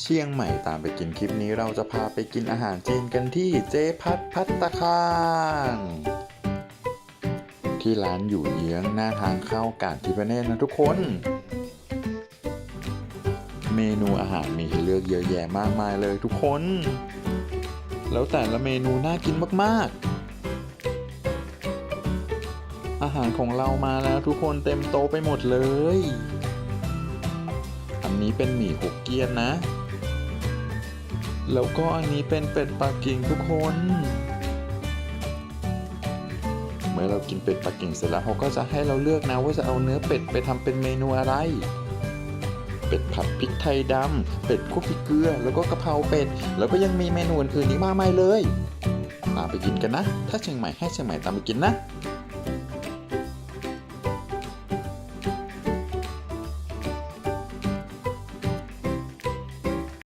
เชียงใหม่ตามไปกินคลิปนี้เราจะพาไปกินอาหารจีนกันที่เจ๊พัดพัตตาคารที่ร้านอยู่เยื้องหน้าทางเข้ากาดทิพเนตนะทุกคน เมนูอาหารมีให้เลือกเยอะแยะมากมายเลยทุกคน แล้วแต่ละเมนูน่ากินมากๆ อาหารของเรามาแล้วทุกคนเต็มโตไปหมดเลย อันนี้เป็นหมี่หกเกี้ยนนะ แล้วก็อันนี้เป็นเป็ดปักกิ่งทุกคน เมื่อเรากินเป็ดปักกิ่งเสร็จแล้วเขาก็จะให้เราเลือกนะว่าจะเอาเนื้อเป็ดไปทำเป็นเมนูอะไร เป็ดผัดพริกไทยดำเป็ดคั่วพริกเกลือ แล้วก็กะเพราเป็ด แล้วก็ยังมีเมนูอื่นๆอีกมากมายเลยตามไปกินกันนะ ถ้าเชียงใหม่ให้เชียงใหม่ตามไปกินนะ